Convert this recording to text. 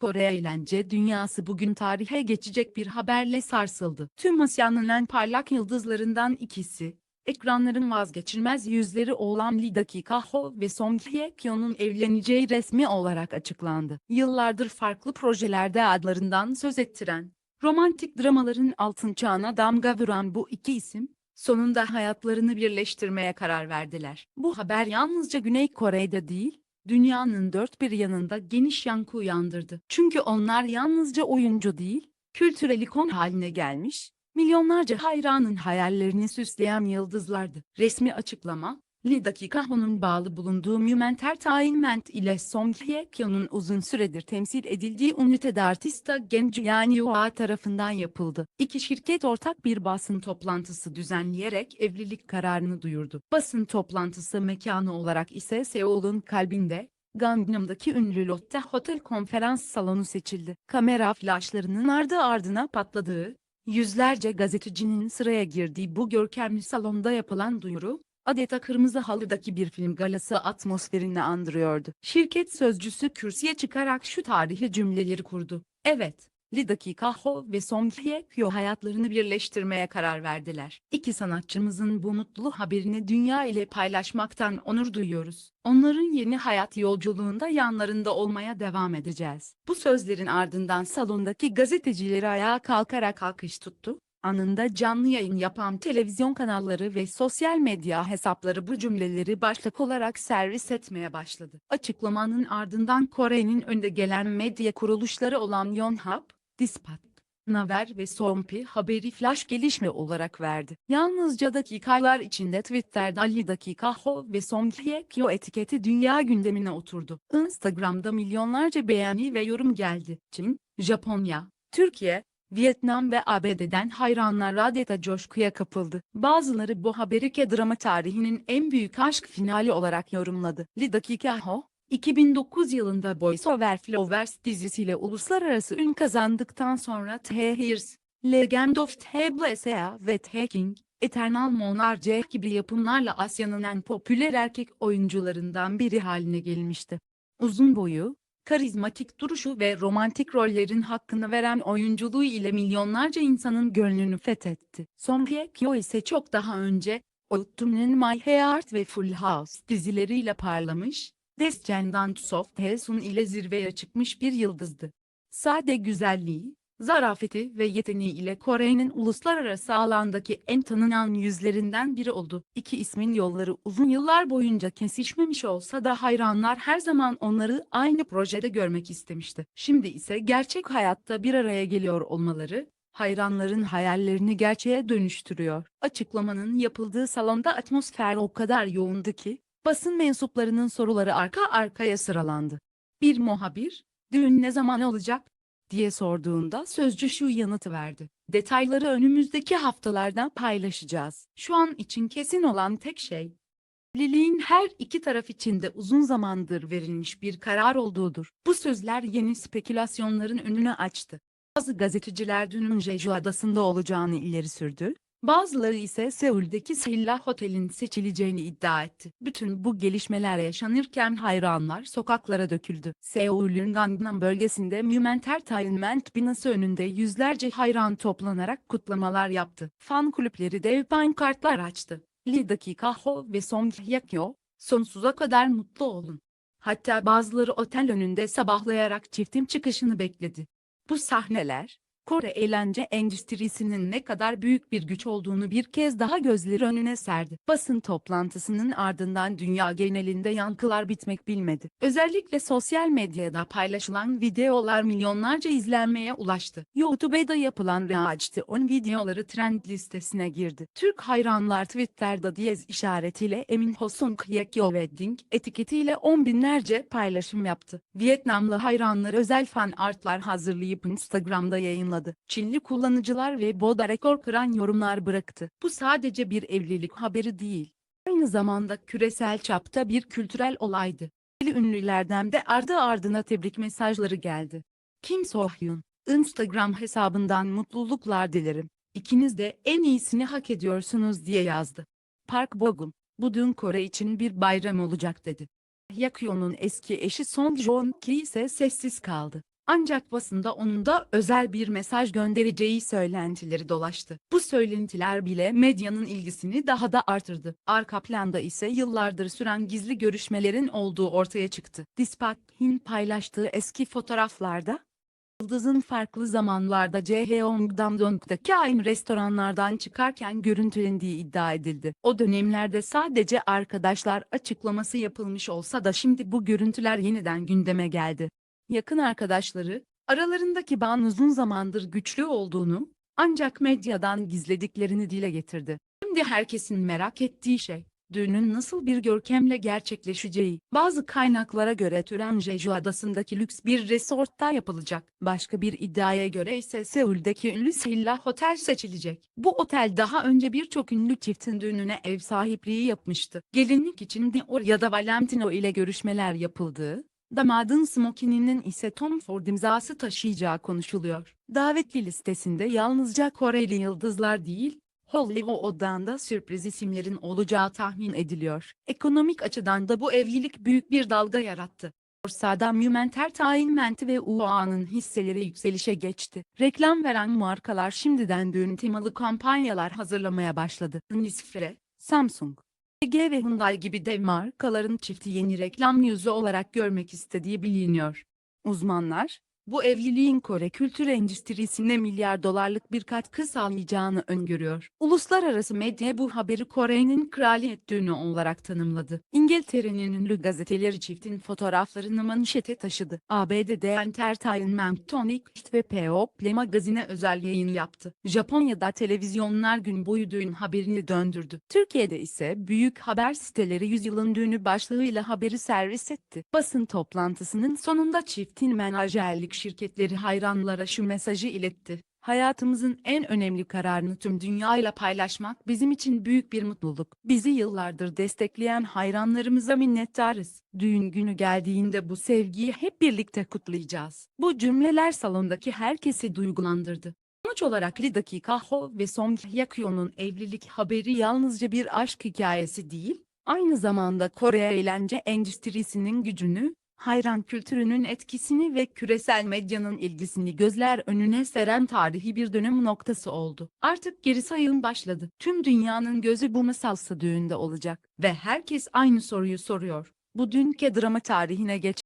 Kore eğlence dünyası bugün tarihe geçecek bir haberle sarsıldı. Tüm Asya'nın en parlak yıldızlarından ikisi, ekranların vazgeçilmez yüzleri olan Lee Dakika Ho ve Song Hye Kyo'nun evleneceği resmi olarak açıklandı. Yıllardır farklı projelerde adlarından söz ettiren, romantik dramaların altın çağına damga vuran bu iki isim, sonunda hayatlarını birleştirmeye karar verdiler. Bu haber yalnızca Güney Kore'de değil, dünyanın dört bir yanında geniş yankı uyandırdı. Çünkü onlar yalnızca oyuncu değil, kültürel ikon haline gelmiş, milyonlarca hayranın hayallerini süsleyen yıldızlardı. Resmi açıklama, Lee Dakikaho'nun bağlı bulunduğu Müm Entertainment ile Song Hye Kyo'nun uzun süredir temsil edildiği ünitede artista Genju Yani Yoa tarafından yapıldı. İki şirket ortak bir basın toplantısı düzenleyerek evlilik kararını duyurdu. Basın toplantısı mekanı olarak ise Seul'un kalbinde, Gangnam'daki ünlü Lotte Hotel konferans salonu seçildi. Kamera flaşlarının ardı ardına patladığı, yüzlerce gazetecinin sıraya girdiği bu görkemli salonda yapılan duyuru, adeta kırmızı halıdaki bir film galası atmosferini andırıyordu. Şirket sözcüsü kürsüye çıkarak şu tarihi cümleleri kurdu. Evet, Lee Dakika Ho ve Song Hye Kyo hayatlarını birleştirmeye karar verdiler. İki sanatçımızın bu mutlu haberini dünya ile paylaşmaktan onur duyuyoruz. Onların yeni hayat yolculuğunda yanlarında olmaya devam edeceğiz. Bu sözlerin ardından salondaki gazetecileri ayağa kalkarak alkış tuttu. Anında canlı yayın yapan televizyon kanalları ve sosyal medya hesapları bu cümleleri başlık olarak servis etmeye başladı. Açıklamanın ardından Kore'nin önde gelen medya kuruluşları olan Yonhap, Dispat, Naver ve Sompi haberi flash gelişme olarak verdi. Yalnızca dakikalar içinde Twitter'da Ali Dakika Ho ve Song Hye Kyo etiketi dünya gündemine oturdu. Instagram'da milyonlarca beğeni ve yorum geldi. Çin, Japonya, Türkiye, Vietnam ve ABD'den hayranlar adeta coşkuya kapıldı. Bazıları bu haberi K-drama tarihinin en büyük aşk finali olarak yorumladı. Lee Dakika Ho, 2009 yılında Boys Over Flowers dizisiyle uluslararası ün kazandıktan sonra The Hears, Legend of the Blessea ve The King, Eternal Monarch gibi yapımlarla Asya'nın en popüler erkek oyuncularından biri haline gelmişti. Uzun boyu, karizmatik duruşu ve romantik rollerin hakkını veren oyunculuğu ile milyonlarca insanın gönlünü fethetti. Song Hye ise çok daha önce, Autumn'un My Heart ve Full House dizileriyle parlamış, Descendants of the Sun ile zirveye çıkmış bir yıldızdı. Sade güzelliği, zarafeti ve yeteneği ile Kore'nin uluslararası alandaki en tanınan yüzlerinden biri oldu. İki ismin yolları uzun yıllar boyunca kesişmemiş olsa da hayranlar her zaman onları aynı projede görmek istemişti. Şimdi ise gerçek hayatta bir araya geliyor olmaları, hayranların hayallerini gerçeğe dönüştürüyor. Açıklamanın yapıldığı salonda atmosfer o kadar yoğundu ki, basın mensuplarının soruları arka arkaya sıralandı. Bir muhabir, düğün ne zaman olacak? Diye sorduğunda sözcü şu yanıtı verdi. Detayları önümüzdeki haftalardan paylaşacağız. Şu an için kesin olan tek şey, evliliğin her iki taraf için de uzun zamandır verilmiş bir karar olduğudur. Bu sözler yeni spekülasyonların önünü açtı. Bazı gazeteciler dünün Jeju adasında olacağını ileri sürdü. Bazıları ise Seul'deki Silla Hotel'in seçileceğini iddia etti. Bütün bu gelişmeler yaşanırken hayranlar sokaklara döküldü. Seul'ün Gangnam bölgesinde Müm Entertainment binası önünde yüzlerce hayran toplanarak kutlamalar yaptı. Fan kulüpleri dev pankartlar açtı. Lee Dakika Ho ve Song Hye Kyo, sonsuza kadar mutlu olun. Hatta bazıları otel önünde sabahlayarak çiftin çıkışını bekledi. Bu sahneler, Kore eğlence endüstrisinin ne kadar büyük bir güç olduğunu bir kez daha gözleri önüne serdi. Basın toplantısının ardından dünya genelinde yankılar bitmek bilmedi. Özellikle sosyal medyada paylaşılan videolar milyonlarca izlenmeye ulaştı. YouTube'da yapılan reaction videoları trend listesine girdi. Türk hayranlar Twitter'da diyez işaretiyle Emin Hosung Yekyo Wedding etiketiyle on binlerce paylaşım yaptı. Vietnamlı hayranlar özel fan artlar hazırlayıp Instagram'da yayınladı. Çinli kullanıcılar ve boda rekor kıran yorumlar bıraktı. Bu sadece bir evlilik haberi değil. Aynı zamanda küresel çapta bir kültürel olaydı. Ünlülerden de ardı ardına tebrik mesajları geldi. Kim So-hyun, Instagram hesabından mutluluklar dilerim. İkiniz de en iyisini hak ediyorsunuz diye yazdı. Park Bogum, bu dün Kore için bir bayram olacak dedi. Yakyo'nun eski eşi Song Joong Ki ise sessiz kaldı. Ancak basında onun da özel bir mesaj göndereceği söylentileri dolaştı. Bu söylentiler bile medyanın ilgisini daha da artırdı. Arka planda ise yıllardır süren gizli görüşmelerin olduğu ortaya çıktı. Dispatch'in paylaştığı eski fotoğraflarda Yıldız'ın farklı zamanlarda Jeongnam-dong'daki aynı restoranlardan çıkarken görüntülendiği iddia edildi. O dönemlerde sadece arkadaşlar açıklaması yapılmış olsa da şimdi bu görüntüler yeniden gündeme geldi. Yakın arkadaşları, aralarındaki bağın uzun zamandır güçlü olduğunu, ancak medyadan gizlediklerini dile getirdi. Şimdi herkesin merak ettiği şey, düğünün nasıl bir görkemle gerçekleşeceği. Bazı kaynaklara göre tören Jeju adasındaki lüks bir resortta yapılacak. Başka bir iddiaya göre ise Seul'deki ünlü Silla Hotel seçilecek. Bu otel daha önce birçok ünlü çiftin düğününe ev sahipliği yapmıştı. Gelinlik için Dior ya da Valentino ile görüşmeler yapıldığı, Damadın smokininin ise Tom Ford imzası taşıyacağı konuşuluyor. Davetli listesinde yalnızca Koreli yıldızlar değil, Hollywood'dan da sürpriz isimlerin olacağı tahmin ediliyor. Ekonomik açıdan da bu evlilik büyük bir dalga yarattı. Borsada Moment Entertainment ve UA'nın hisseleri yükselişe geçti. Reklam veren markalar şimdiden düğün temalı kampanyalar hazırlamaya başladı. Nisfre, Samsung, LG ve Hyundai gibi dev markaların çifti yeni reklam yüzü olarak görmek istediği biliniyor. Uzmanlar, bu evliliğin Kore kültür endüstrisine milyar dolarlık bir katkı sağlayacağını öngörüyor. Uluslararası medya bu haberi Kore'nin kraliyet düğünü olarak tanımladı. İngiltere'nin ünlü gazeteleri çiftin fotoğraflarını manşete taşıdı. ABD'de Entertainment Tonight ve People magazine özel yayın yaptı. Japonya'da televizyonlar gün boyu düğün haberini döndürdü. Türkiye'de ise büyük haber siteleri yüzyılın düğünü başlığıyla haberi servis etti. Basın toplantısının sonunda çiftin menajerlik şirketleri hayranlara şu mesajı iletti. Hayatımızın en önemli kararını tüm dünyayla paylaşmak bizim için büyük bir mutluluk. Bizi yıllardır destekleyen hayranlarımıza minnettarız. Düğün günü geldiğinde bu sevgiyi hep birlikte kutlayacağız. Bu cümleler salondaki herkesi duygulandırdı. Sonuç olarak Lee Dakika Ho ve Song Hye-kyon'un evlilik haberi yalnızca bir aşk hikayesi değil, aynı zamanda Kore eğlence endüstrisinin gücünü, hayran kültürünün etkisini ve küresel medyanın ilgisini gözler önüne seren tarihi bir dönüm noktası oldu. Artık geri sayım başladı. Tüm dünyanın gözü bu masalsa düğünde olacak ve herkes aynı soruyu soruyor. Bu dünkü drama tarihine geç